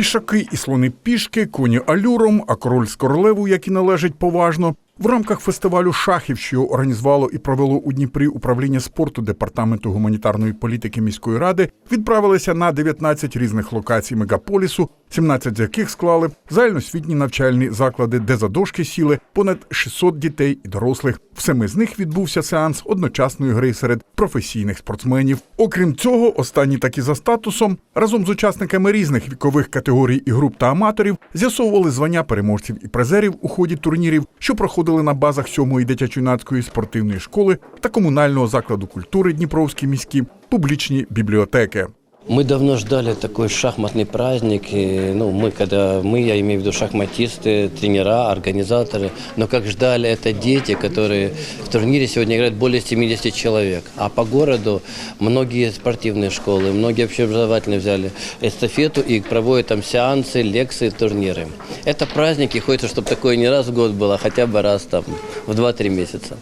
Пішаки і слони пішки, коні алюром, а король з королевою, які належать поважно. В рамках фестивалю шахів, що організувало і провело у Дніпрі управління спорту департаменту гуманітарної політики міської ради, відправилися на 19 різних локацій мегаполісу, 17 з яких склали загальноосвітні навчальні заклади, де за дошки сіли понад 600 дітей і дорослих. В семи з них відбувся сеанс одночасної гри серед професійних спортсменів. Окрім цього, останні такі за статусом разом з учасниками різних вікових категорій і груп та аматорів з'ясовували звання переможців і призерів у ході турнірів, що проходили на базах сьомої дитячо-юнацької спортивної школи та комунального закладу культури Дніпровські міські публічні бібліотеки. Мы давно ждали такой шахматный праздник. И, ну, мы, когда мы, я имею в виду шахматисты, тренера, организаторы, но как ждали это дети, которые в турнире сегодня играют более 70 человек. А по городу многие спортивные школы, многие общеобразовательные взяли эстафету и проводят там сеансы, лекции, турниры. Это праздники, хочется, чтобы такое не раз в год было, а хотя бы раз там в 2-3 месяца.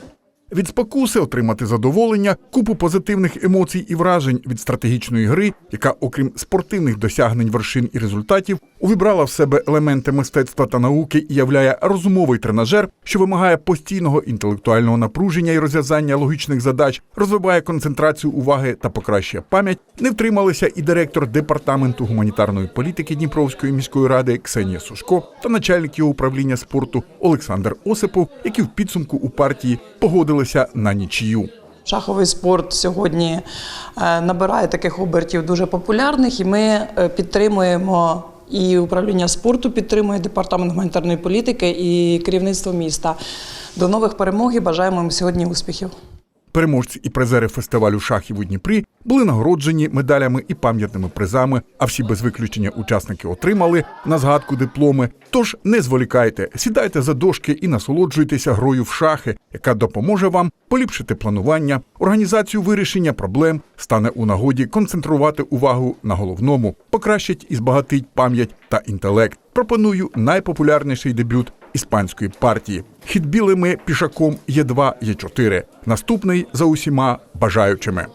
Від спокуси отримати задоволення, купу позитивних емоцій і вражень від стратегічної гри, яка, окрім спортивних досягнень вершин і результатів, увібрала в себе елементи мистецтва та науки і являє розумовий тренажер, що вимагає постійного інтелектуального напруження і розв'язання логічних задач, розвиває концентрацію уваги та покращує пам'ять. Не втрималися і директор департаменту гуманітарної політики Дніпровської міської ради Ксенія Сушко та начальник його управління спорту Олександр Осипов, які в підсумку у партії погодилися на нічию. Шаховий спорт сьогодні е, набирає таких обертів дуже популярних, і ми е, підтримуємо. І управління спорту підтримує департамент гуманітарної політики і керівництво міста. До нових перемог і бажаємо їм сьогодні успіхів. Переможці і призери фестивалю шахів у Дніпрі були нагороджені медалями і пам'ятними призами. А всі без виключення учасники отримали на згадку дипломи. Тож не зволікайте, сідайте за дошки і насолоджуйтеся грою в шахи, яка допоможе вам поліпшити планування, організацію вирішення проблем, стане у нагоді концентрувати увагу на головному, покращить і збагатить пам'ять та інтелект. Пропоную найпопулярніший дебют іспанської партії. Хід білими пішаком є 2 є 4 Наступний за усіма бажаючими.